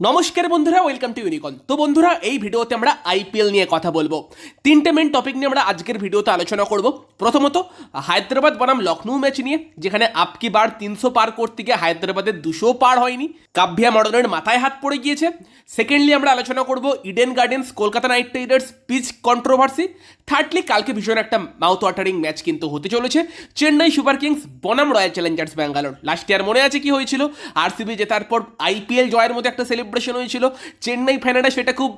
নমস্কার বন্ধুরা welcome to ইউনিকন তো বন্ধুরা, এই ভিডিওতে আমরা আইপিএল নিয়ে কথা বলব। তিনটে মেন টপিক নিয়ে আমরা আজকের ভিডিওতে আলোচনা করব। প্রথমত, হায়দ্রাবাদ বনাম লখনৌ ম্যাচ নিয়ে, যেখানে আপকি বার তিনশো পার করতে গিয়ে হায়দ্রাবাদের দুশো পার হয়নি। কাভ্যা মডনের মাথায় হাত পড়ে গিয়েছে। সেকেন্ডলি আমরা আলোচনা করব Eden Gardens Kolkata Knight Riders, pitch controversy thirdly কালকে ভীষণ একটা মাউথ ওয়াটারিং ম্যাচ কিন্তু হতে চলেছে। চেন্নাই সুপার কিংস, বনাম Royal Challengers, Bangalore. Last year মনে আছে কি হয়েছিল? আরসিবি জেতার পর আইপিএল জয়ের মধ্যে একটা সেলিব্রেশন হয়েছিল। চেন্নাই ফ্যানেরা সেটা খুব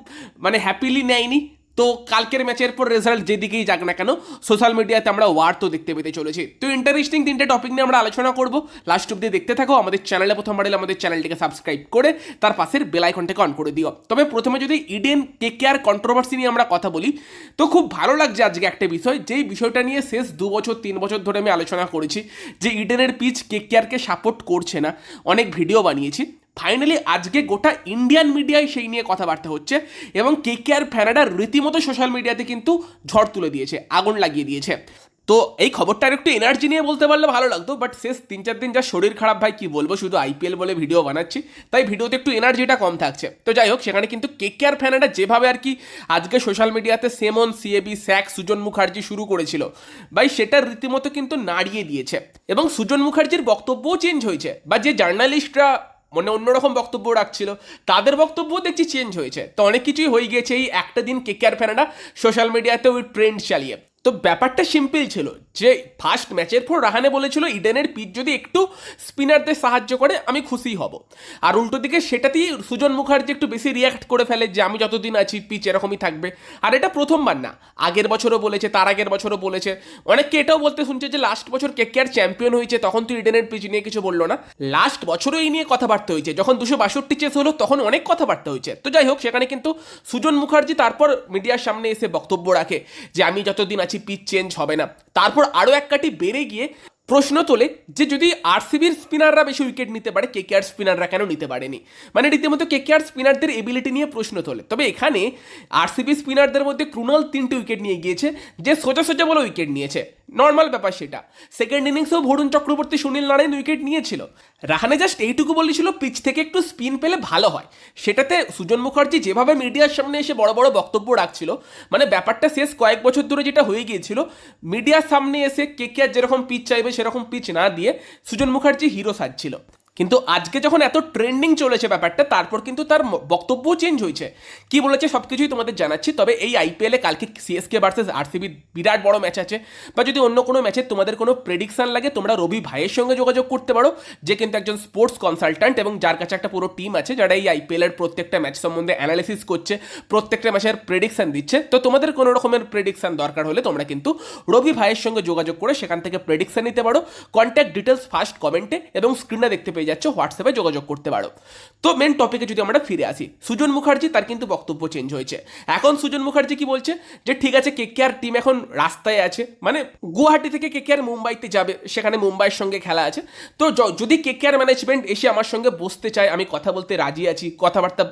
মানে হ্যাপিলি নেয়নি। তো কালকের ম্যাচের পর রেজাল্ট যেদিকেই যাক না কেন সোশ্যাল মিডিয়াতে আমরা ওয়ার তো দেখতে পেতে চলেছি। তো ইন্টারেস্টিং তিনটে টপিক নিয়ে আমরা আলোচনা করব। লাস্ট অব্দি দেখতে থাকো, আমাদের চ্যানেলে প্রথম বাড়লে আমাদের চ্যানেলটিকে সাবস্ক্রাইব করে, তার পাশের বেল আইকনটাকে অন করে দিও। তবে প্রথমে যদি ইডেন কে কেয়ার কন্ট্রোভার্সি নিয়ে আমরা কথা বলি, তো খুব ভালো লাগছে আজকে একটা বিষয়, যেই বিষয়টা নিয়ে শেষ দু বছর, তিন বছর ধরে আমি আলোচনা করেছি, যে ইডেনের পিচ কে কেয়ারকে সাপোর্ট করছে না। অনেক ভিডিও বানিয়েছি। ফাইনালি আজকে গোটা ইন্ডিয়ান মিডিয়ায় সেই নিয়ে কথাবার্তা হচ্ছে এবং কে কে আর ফ্যানাডার রীতিমতো সোশ্যাল মিডিয়াতে কিন্তু ঝড় তুলে দিয়েছে, আগুন লাগিয়ে দিয়েছে। তো এই খবরটার একটু এনার্জি নিয়ে বলতে পারলে ভালো লাগতো বাট শেষ তিন চার দিন যা শরীর খারাপ ভাই, কি বলব? শুধু আইপিএল বলে ভিডিও বানাচ্ছি, তাই ভিডিওতে একটু এনার্জিটা কম থাকছে। তো যাই হোক, সেখানে কিন্তু কে কে আর ফ্যানেরা যেভাবে আর কি আজকে সোশ্যাল মিডিয়াতে সেমন সিএবি স্যাক সুজন মুখার্জি শুরু করেছিল, ভাই সেটা রীতিমতো কিন্তু নাড়িয়ে দিয়েছে। এবং সুজন মুখার্জির বক্তব্যও চেঞ্জ হয়েছে, বা যে জার্নালিস্টরা মানে অন্যরকম বক্তব্য রাখছিল। তাদের বক্তব্য দেখছি চেঞ্জ হয়েছে। তো অনেক কিছুই হয়ে গিয়েছে এই একটা দিন কে আর ফ্যানেরা সোশ্যাল মিডিয়াতে ওই ট্রেন্ড চালিয়ে। তো ব্যাপারটা সিম্পল ছিল। যে ফার্স্ট ম্যাচের পর রাহানে বলেছিল, ইডেনের পিচ যদি একটু স্পিনারদের সাহায্য করে, আমি খুশি হব। আর উল্টো দিকে সেটাতেই সুজন মুখার্জি একটু বেশি রিয়াক্ট করে ফেলে যে, আমি যতদিন আছি পিচ এরকমই থাকবে। আর এটা প্রথমবার না, আগের বছরও বলেছে, তার আগের বছরও বলেছে। অনেককে এটাও বলতে শুনছে যে, লাস্ট বছর কে কে চ্যাম্পিয়ন হয়েছে, তখন তো ইডেনের পিচ নিয়ে কিছু বলল না। লাস্ট বছরও এই নিয়ে কথাবার্তা হয়েছে। যখন দুশো বাষট্টি চেস হলো, তখন অনেক কথাবার্তা হয়েছে। তো যাই হোক, সেখানে কিন্তু সুজন মুখার্জি তারপর মিডিয়ার সামনে এসে বক্তব্য রাখে যে, আমি যতদিন আছি পিচ চেঞ্জ হবে না। তারপর আরও এক কাটি বেড়ে গিয়ে প্রশ্ন তোলে যে যদি আরসিবির স্পিনাররা বেশি উইকেট নিতে পারে কে কেআর স্পিনাররা কেন নিতে পারেনি? মানে রীতিমতো কে কেআর স্পিনারদের এবিলিটি নিয়ে প্রশ্ন তোলে। তবে এখানে আরসিবি স্পিনারদের মধ্যে ক্রুনাল তিনটি উইকেট নিয়ে গিয়েছে, যে সোজা সোজা বলে উইকেট নিয়েছে। নর্মাল ব্যাপার সেটা। সেকেন্ড ইনিংসেও ভরুণ চক্রবর্তী সুনীল নারায়ণ উইকেট নিয়েছিল। রাহানে জাস্ট এইটুকু বলেছিল পিচ থেকে একটু স্পিন পেলে ভালো হয়। সেটাতে সুজন মুখার্জি যেভাবে মিডিয়ার সামনে এসে বড় বড় বক্তব্য রাখছিল মানে ব্যাপারটা শেষ কয়েক বছর ধরে যেটা হয়ে গিয়েছিল মিডিয়ার সামনে এসে কে কে যেরকম পিচ চাইবে সেরকম পিচ না দিয়ে সুজন মুখার্জি হিরো সাজছিল। কিন্তু আজকে যখন এত ট্রেন্ডিং চলেছে ব্যাপারটা, তারপর কিন্তু তার বক্তব্য চেঞ্জ হয়েছে। কি বলেছে সব কিছুই তোমাদের জানাচ্ছি, তবে এই আইপিএলে কালকে সিএসকে ভার্সেস আরসিবি বিরাট বড় ম্যাচ আছে। বা যদি অন্য কোনো ম্যাচে তোমাদের কোনো প্রেডিকশন লাগে, তোমরা রবি ভাইয়ের সঙ্গে যোগাযোগ করতে পারো, যে কিন্তু একজন স্পোর্টস কনসালট্যান্ট এবং যার কাছে একটা পুরো টিম আছে, যারা এই আইপিএলের প্রত্যেকটা ম্যাচ সম্বন্ধে অ্যানালিসিস করছে, প্রত্যেকটা ম্যাচের প্রেডিকশন দিচ্ছে। তো তোমাদের কোনো রকমের প্রেডিকশন দরকার হলে তোমরা কিন্তু রবি ভাইয়ের সঙ্গে যোগাযোগ করে সেখান থেকে প্রেডিকশন নিতে পারো। কন্ট্যাক্ট ডিটেলস ফার্স্ট কমেন্টে এবং স্ক্রিনে দেখতে পেয়ে যাচ্ছ হোয়াটসঅ্যাপে যোগাযোগ করতে পারো। তো মেন টপিকে যদি আমরা ফিরে আসি, সুজন মুখার্জি, তার কিন্তু বক্তব্য চেঞ্জ হয়েছে। এখন সুজন মুখার্জি কি বলছে? যে ঠিক আছে কে কে আর টিম এখন রাস্তায় আছে মানে গুয়াহাটি থেকে কে কে আর মুম্বাইতে যাবে, সেখানে মুম্বাইয়ের সঙ্গে খেলা আছে। তো যদি কে কে আর ম্যানেজমেন্ট এসে আমার সঙ্গে বসতে চায়, আমি কথা বলতে রাজি আছি, কথাবার্তা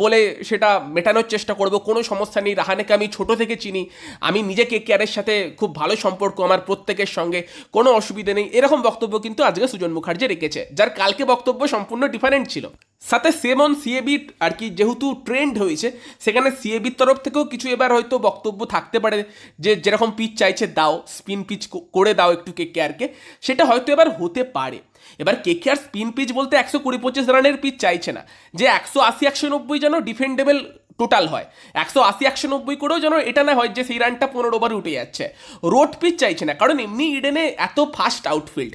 বলে সেটা মেটানোর চেষ্টা করব, কোনো সমস্যা নেই, রাহানেকে আমি ছোট থেকে চিনি, আমি নিজে কে কে আরের সাথে খুব ভালো সম্পর্ক, আমার প্রত্যেকের সঙ্গে, কোনো অসুবিধা নেই, এরকম বক্তব্য কিন্তু আজকে সুজন মুখার্জি রেখেছে। যার কালকে বক্তব্য সম্পূর্ণ ডিফারেন্ট ছিল। সাথে সেম অন সিএবি আর কি যেহেতু ট্রেন্ড হয়েছে, সেখানে সিএবির তরফ থেকেও কিছু এবার হয়তো বক্তব্য থাকতে পারে যে যেরকম পিচ চাইছে দাও স্পিন পিচ করে দাও একটু কে কেয়ারকে সেটা হয়তো এবার হতে পারে। এবার কে কেয়ার স্পিন পিচ বলতে একশো কুড়ি পঁচিশ রানের পিচ চাইছে না, যে একশো আশি, একশো নব্বই যেন ডিফেন্ডেবল টোটাল হয়। একশো আশি, একশো নব্বই করেও যেন এটা না হয় যে সেই রানটা পনেরো ওভার উঠে যাচ্ছে। রোড পিচ চাইছে না, কারণ এমনি ইডেনে এত ফাস্ট আউটফিল্ড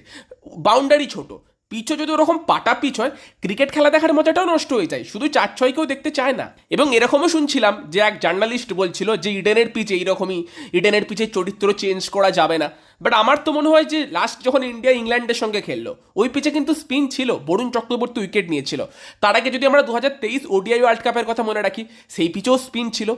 বাউন্ডারি ছোট। পিচও যদি ওরকম পাটা পিচ হয় ক্রিকেট খেলা দেখার মজাটাও নষ্ট হয়ে যায়। শুধু চার ছয় কেউ দেখতে চায় না। এবং এরকমও শুনছিলাম যে এক জার্নালিস্ট বলছিল যে ইডেনের পিচ এইরকমই, ইডেনের পিচের চরিত্র চেঞ্জ করা যাবে না। বাট আমার তো মনে হয় যে লাস্ট যখন ইন্ডিয়া ইংল্যান্ডের সঙ্গে খেললো, ওই পিচে কিন্তু স্পিন ছিল, বরুণ চক্রবর্তী উইকেট নিয়েছিল। তার আগে যদি আমরা দু হাজার তেইশ ওডিআই ওয়ার্ল্ড কাপের কথা মনে রাখি, সেই পিচেও স্পিন ছিল।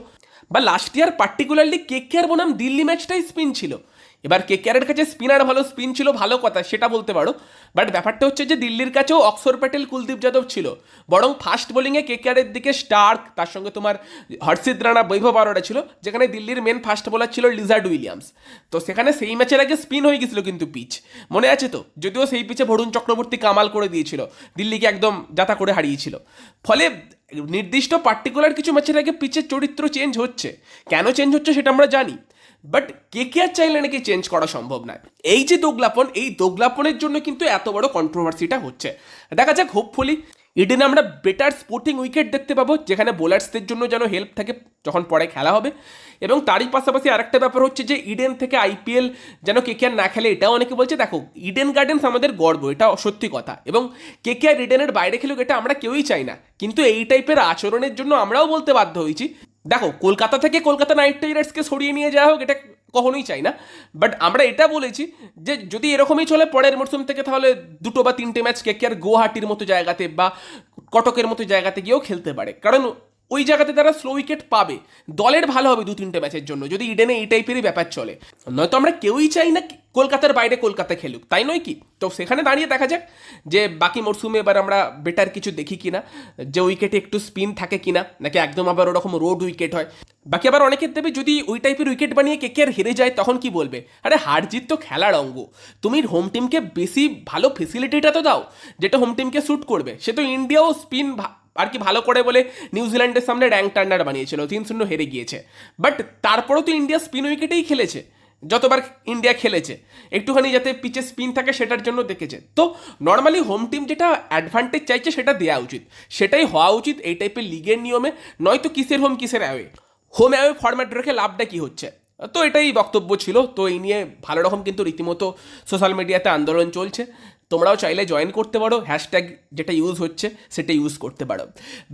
বা লাস্ট ইয়ার পার্টিকুলারলি কে কে আর বনাম দিল্লি ম্যাচটাই স্পিন ছিল। এবার কে কেকেআরের কাছে স্পিনার ভালো, স্পিন ছিল, ভালো কথা, সেটা বলতে পারো। বাট ব্যাপারটা হচ্ছে যে দিল্লির কাছেও অক্সর প্যাটেল, কুলদীপ যাদব ছিল। বরং ফাস্ট বোলিংয়ে কে কেকেআরের দিকে স্টার্ক, তার সঙ্গে তোমার হর্ষিত রানা, বৈভব আরোরা ছিল। যেখানে দিল্লির মেন ফাস্ট বোলার ছিল লিজার্ড উইলিয়ামস। তো সেখানে সেই ম্যাচের আগে স্পিন হয়ে গেছিল কিন্তু পিচ মনে আছে তো? যদিও সেই পিচে ভরুণ চক্রবর্তী কামাল করে দিয়েছিল। দিল্লিকে একদম যাতা করে হারিয়েছিল। ফলে নির্দিষ্ট পার্টিকুলার কিছু ম্যাচের আগে পিচের চরিত্র চেঞ্জ হচ্ছে। কেন চেঞ্জ হচ্ছে সেটা আমরা জানি। বাট কে কে আর চাইলে নাকি চেঞ্জ করা সম্ভব নয়? এই যে দোগলাপন, এই দোগলাপনের জন্য কিন্তু এত বড় কন্ট্রোভার্সিটা হচ্ছে। দেখা যাক হোপফুলি ইডেনে আমরা বেটার স্পোর্টিং উইকেট দেখতে পাবো, যেখানে বোলার্সদের জন্য যেন হেল্প থাকে যখন পরে খেলা হবে। এবং তারই পাশাপাশি আরেকটা ব্যাপার হচ্ছে যে, ইডেন থেকে আইপিএল যেন কে কে আর না খেলে, এটাও অনেকে বলছে, দেখো, ইডেন গার্ডেন্স আমাদের গর্ব, এটা সত্যি কথা। এবং কে কে আর ইডেনের বাইরে খেলুক, এটা আমরা কেউই চাই না। কিন্তু এই টাইপের আচরণের জন্য আমরাও বলতে বাধ্য হয়েছি দেখো, কলকাতা থেকে কলকাতা নাইট রাইডার্সকে সরিয়ে নিয়ে যাওয়া হোক, এটা কখনোই চাই না। বাট আমরা এটা বলেছি যে যদি এরকমই চলে পরের মরশুম থেকে, তাহলে দুটো বা তিনটে ম্যাচ কে আর গুয়াহাটির মতো জায়গাতে বা কটকের মতো জায়গাতে গিয়েও খেলতে পারে। কারণ ওই জায়গাতে তারা স্লো উইকেট পাবে। দলের ভালো হবে দু তিনটে ম্যাচের জন্য, যদি ইডেনে এই টাইপেরই ব্যাপার চলে। নয়তো আমরা কেউই চাই না কলকাতার বাইরে কলকাতা খেলুক, তাই নয় কি? তো সেখানে দাঁড়িয়ে দেখা যাক যে বাকি মরশুমে এবার আমরা বেটার কিছু দেখি কিনা, যে উইকেটে একটু স্পিন থাকে কিনা, নাকি একদম আবার ওরকম রোড উইকেট হয়। বাকি আবার অনেকের দেবে, যদি ওই টাইপের উইকেট বানিয়ে কে কে আর হেরে যায়, তখন কি বলবে? আরে হার জিত তো খেলার অঙ্গ। তুমি হোম টিমকে বেশি ভালো ফেসিলিটিটা তো দাও, যেটা হোম টিমকে স্যুট করবে। সে তো ইন্ডিয়াও স্পিন আর কি ভালো করে বলে নিউজিল্যান্ডের সামনে র্যাঙ্ক টার্নার বানিয়েছিল, তিন শূন্য হেরে গিয়েছে। বাট তারপরেও তো ইন্ডিয়া স্পিন উইকেটেই খেলেছে। যতবার ইন্ডিয়া খেলেছে, একটুখানি যাতে পিচে স্পিন থাকে সেটার জন্য দেখেছে। তো নর্মালি হোম টিম যেটা অ্যাডভান্টেজ চাইছে সেটা দেওয়া উচিত। সেটাই হওয়া উচিত এই টাইপের লিগের নিয়মে, নয়তো কিসের হোম কিসের অ্যাওয়ে হোম অ্যাওয়ে ফরম্যাট রেখে লাভটা কী হচ্ছে? তো এটাই বক্তব্য ছিল। তো এই নিয়ে ভালো রকম কিন্তু রীতিমতো সোশ্যাল মিডিয়াতে আন্দোলন চলছে। তোমরাও চাইলে জয়েন করতে পারো হ্যাশট্যাগ যেটা ইউজ হচ্ছে সেটা ইউজ করতে পারো।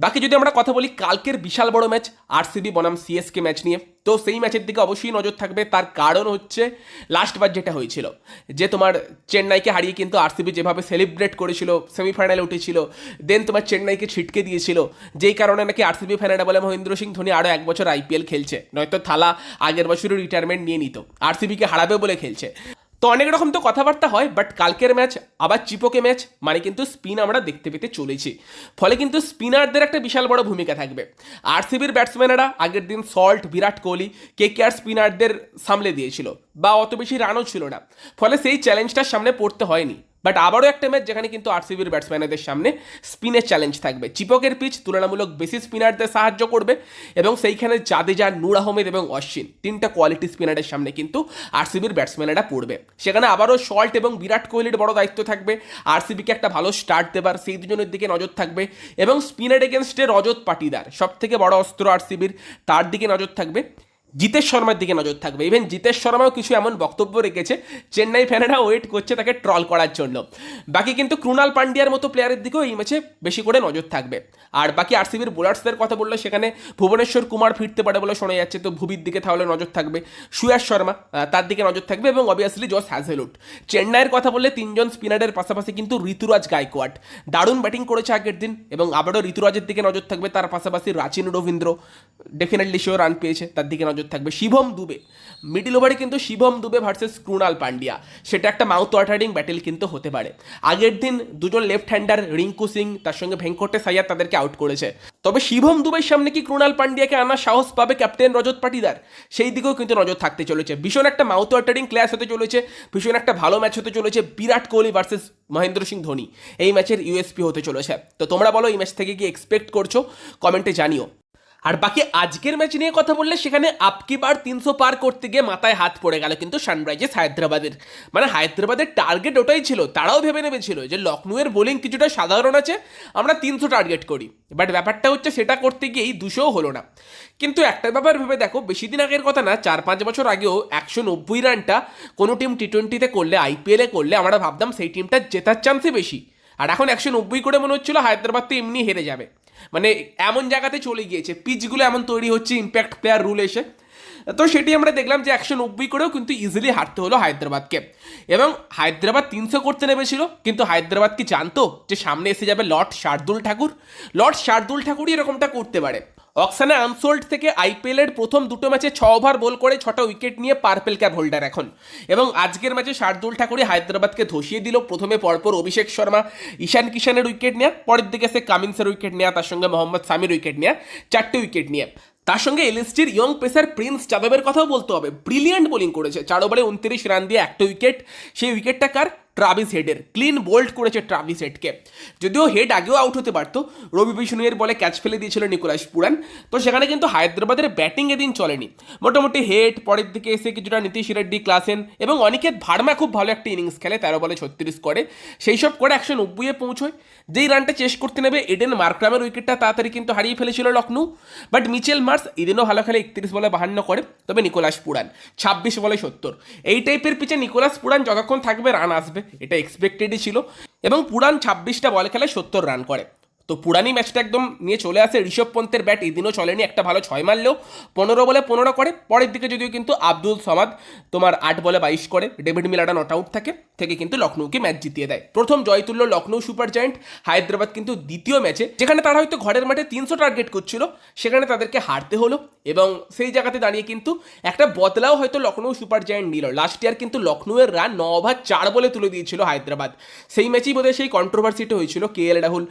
বাকি যদি আমরা কথা বলি কালকের বিশাল বড় ম্যাচ আরসিবি বনাম সিএসকে ম্যাচ নিয়ে, তো সেই ম্যাচের দিকে অবশ্যই নজর থাকবে। তার কারণ হচ্ছে লাস্টবার যেটা হয়েছিল, যে তোমার চেন্নাইকে হারিয়ে কিন্তু আরসিবি যেভাবে সেলিব্রেট করেছিল সেমিফাইনালে উঠেছিল দেন তোমার চেন্নাইকে ছিটকে দিয়েছিল, যেই কারণে নাকি আরসিবি ফ্যানেরা বলে মহেন্দ্র সিং ধোনি আরও এক বছর আইপিএল খেলছে, নয়তো থালা আগের বছরও রিটায়ারমেন্ট নিয়ে নিত। আরসিবিকে হারাবে বলে খেলছে। তো অনেক রকম তো কথাবার্তা হয় বাট কালকের ম্যাচ আবার চিপোকে ম্যাচ মানে কিন্তু স্পিন আমরা দেখতে পেতে চলেছি। ফলে কিন্তু স্পিনারদের একটা বিশাল বড় ভূমিকা থাকবে। আরসিবির ব্যাটসম্যানেরা আগের দিন সল্ট বিরাট কোহলি কে কে আর স্পিনারদের সামলে দিয়েছিল, বা অত বেশি রানও ছিল না। ফলে সেই চ্যালেঞ্জটার সামনে পড়তে হয়নি। বাট আবারও একটা ম্যাচ যেখানে কিন্তু আরসিবির ব্যাটসম্যানদের সামনে স্পিনের চ্যালেঞ্জ থাকবে। চিপকের পিচ তুলনামূলক বেশি স্পিনারদের সাহায্য করবে এবং সেইখানে জাদেজা, নূর আহমেদ এবং অশ্বিন তিনটা কোয়ালিটি স্পিনারের সামনে কিন্তু আরসিবির ব্যাটসম্যানেরা পড়বে। সেখানে আবারও শল্ট এবং বিরাট কোহলির বড় দায়িত্ব থাকবে। আরসিবিকে একটা ভালো স্টার্ট দেবার সেই দুজনের দিকে নজর থাকবে এবং স্পিনার এগেনস্টে রজত পাটিদার সব থেকে বড় অস্ত্র আরসিবির তার দিকে নজর থাকবে। জিতেশ শর্মার দিকে নজর থাকবে। ইভেন জিতেশ শর্মাও কিছু এমন বক্তব্য রেখেছে, চেন্নাই ফ্যানেরা ওয়েট করছে তাকে ট্রল করার জন্য। বাকি কিন্তু ক্রুনাল পান্ডিয়ার মতো প্লেয়ারের দিকেও এই ম্যাচে বেশি করে নজর থাকবে। আর বাকি আরসিবির বোলার্সদের কথা বললে সেখানে ভুবনেশ্বর কুমার ফিরতে পারে বলে শোনা যাচ্ছে, তো ভুবির দিকে তাহলে নজর থাকবে সুয়াস শর্মা তার দিকে নজর থাকবে এবং অবভিয়াসলি জস হ্যাজেলুট চেন্নাইয়ের কথা বললে তিনজন স্পিনারের পাশাপাশি কিন্তু ঋতুরাজ গায়কোয়াড। দারুণ ব্যাটিং করেছে আগের দিন এবং আবারও ঋতুরাজের দিকে নজর থাকবে, তার পাশাপাশি রাচিন রবীন্দ্র ডেফিনেটলি সেও রান পেয়েছে, তার দিকে নজর থাকবে শিবম দুবে। মিডিল ওভারে কিন্তু শিবম দুবে ভার্সেস ক্রুনাল পান্ডিয়া। সেটা একটা মাউথ ওয়াটারিং ব্যাটেল কিন্তু হতে পারে। আগের দিন দুজন লেফট হ্যান্ডার রিঙ্কু সিং, তার সঙ্গে ভেঙ্কটে সাইয়ার তাদেরকে আউট করেছে। তবে শিবম দুবের সামনে কি ক্রুনাল পান্ডিয়াকে আনার সাহস পাবে ক্যাপ্টেন রজত পাটিদার? সেই দিকেও কিন্তু নজর থাকতে চলেছে। ভীষণ একটা মাউথ ওয়াটারিং ক্লাস হতে চলেছে। ভীষণ একটা ভালো ম্যাচ হতে চলেছে বিরাট কোহলি ভার্সেস মহেন্দ্র সিং ধোনি। এই ম্যাচের ইউএসপি হতে চলেছে। তো তোমরা বলো, এই ম্যাচ থেকে কি এক্সপেক্ট করছ? কমেন্টে জানিও। আর বাকি আজকের ম্যাচ নিয়ে কথা বললে সেখানে আপকি বার তিনশো পার করতে গিয়ে মাথায় হাত পড়ে গেল কিন্তু সানরাইজার্স হায়দ্রাবাদের। মানে হায়দ্রাবাদের টার্গেট ওটাই ছিল, তারাও ভেবে নেমেছিল যে লখনউয়ের বোলিং কিছুটা সাধারণ আছে, আমরা তিনশো টার্গেট করি। বাট ব্যাপারটা হচ্ছে সেটা করতে গিয়েই দুশোও হলো না। কিন্তু একটা ব্যাপার ভেবে দেখো, বেশি দিন আগের কথা না, চার পাঁচ বছর আগেও একশো নব্বই রানটা কোনো টিম টি টোয়েন্টিতে করলে আইপিএলে করলে, আমরা ভাবতাম সেই টিমটা জেতার চান্সই বেশি। আর এখন একশো নব্বই করে মনে হচ্ছিল, হায়দ্রাবাদ তো এমনি হেরে যাবে। মানে এমন জায়গাতে চলে গিয়েছে পিচগুলো এমন তৈরি হচ্ছে ইম্প্যাক্ট প্লেয়ার রুল এসে। তো সেটি আমরা দেখলাম যে একশো নব্বই করেও কিন্তু ইজিলি হারতে হলো হায়দ্রাবাদকে। এবং হায়দ্রাবাদ তিনশো করতে নেমেছিল, কিন্তু হায়দ্রাবাদ কি জানতো যে সামনে এসে যাবে লর্ড শার্দুল ঠাকুর। লর্ড শার্দুল ঠাকুরই এরকমটা করতে পারে। অকসানে আনসোল্ড থেকে আইপিএল এর প্রথম দুটো ম্যাচে ছ ওভার বল করে ছটা উইকেট নিয়ে পার্পেল ক্যাপ হোল্ডার এখন। এবং আজকের ম্যাচে শার্দুল ঠাকুরি হায়দ্রাবাদকে ধসিয়ে দিল। প্রথমে পরপর অভিষেক শর্মা, ঈশান কিষানের উইকেট নেয়া, পরের দিকে সে কামিন্সের উইকেট নেয়া, তার সঙ্গে মোহাম্মদ সামির উইকেট নেয়া, চারটে উইকেট নিয়ে। তার সঙ্গে এলএসটির ইয়ং পেসার প্রিন্স যাদবের কথাও বলতে হবে। ব্রিলিয়ান্ট বোলিং করেছে। চার ওভারে উনত্রিশ রান দিয়ে একটা উইকেট। সেই উইকেটটা কার? ট্রাভিস হেডের ক্লিন বোল্ড করেছে ট্রাভিস হেডকে যদিও হেড আগেও আউট হতে পারতো, রবি বিষ্ণুয়ের বলে ক্যাচ ফেলে দিয়েছিল নিকোলাস পুরান। তো সেখানে কিন্তু হায়দ্রাবাদের ব্যাটিং এদিন চলেনি। মোটামুটি হেড পরের দিকে এসে কিছুটা নীতিশ রেড্ডি, ক্লাসেন এবং অনিকেত ভার্মা খুব ভালো একটা ইনিংস খেলে, তেরো বলে ছত্রিশ করে। সেই সব করে একশো নব্বইয়ে পৌঁছয়। যেই রানটা চেস করতে নেবে এডেন মার্ক্রামের উইকেটটা তাড়াতাড়ি কিন্তু হারিয়ে ফেলেছিল লখনৌ বাট মিচেল মার্স এদিনও ভালো খেলে একত্রিশ বলে বাহান্ন করে। তবে নিকোলাস পুরান, ছাব্বিশ বলে সত্তর। এই টাইপের পিছে নিকোলাস পুরান যতক্ষণ থাকবে রান আসবে। এটা এক্সপেক্টেডই ছিল। এবং পুরান ছাব্বিশটা বল খেলে সত্তর রান করে। তো পুরানি ম্যাচটা একদম নিয়ে চলে আসে ঋষভ পন্থের ব্যাট, এদিনও চলেনি, একটা ভালো ছয় মারলেও। পনেরো বলে পনেরো করে, পরের দিকে যদিও কিন্তু আব্দুল সমাদ তোমার আট বলে বাইশ করে, ডেভিড মিলাটা নট আউট থাকে, থেকে কিন্তু লখনৌকে ম্যাচ জিতিয়ে দেয়। প্রথম জয় তুলল লখনৌ সুপার জায়েন্ট, হায়দ্রাবাদ কিন্তু দ্বিতীয় ম্যাচে, যেখানে তারা হয়তো ঘরের মাঠে তিনশো টার্গেট করছিল, সেখানে তাদেরকে হারতে হলো এবং সেই জায়গাতে দাঁড়িয়ে কিন্তু একটা বদলাও হয়তো লখনৌ সুপার জায়েন্ট নিল। লাস্ট ইয়ার কিন্তু লখনৌয়ের রান ন ওভার চার বলে তুলে দিয়েছিল হায়দ্রাবাদ। সেই ম্যাচেই বোধহয় সেই কন্ট্রোভার্সিটা হয়েছিল, কে এল রাহুল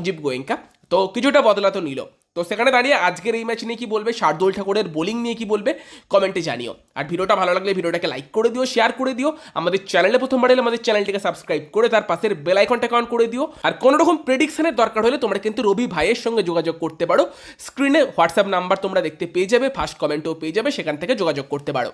সঞ্জীব গোয়েঙ্কা। তো কিছুটা বদলা তো নিল। তো সেখানে দাঁড়িয়ে আজকের এই ম্যাচ নিয়ে কি বলবে, শার্দুল ঠাকুরের বোলিং নিয়ে কি বলবে কমেন্টে জানিও। আর ভিডিওটা ভালো লাগলে ভিডিওটাকে লাইক করে দিও শেয়ার করে দিও। আমাদের চ্যানেলে প্রথমবার এলে আমাদের চ্যানেলটিকে সাবস্ক্রাইব করে তার পাশের বেল আইকনটাকে অন করে দিও। আর কোনো রকম প্রেডিকশনের দরকার হলে তোমরা কিন্তু রবি ভাইয়ের সঙ্গে যোগাযোগ করতে পারো। স্ক্রিনে হোয়াটসঅ্যাপ নাম্বার তোমরা দেখতে পেয়ে যাবে ফার্স্ট কমেন্টও পেয়ে যাবে, সেখান থেকে যোগাযোগ করতে পারো।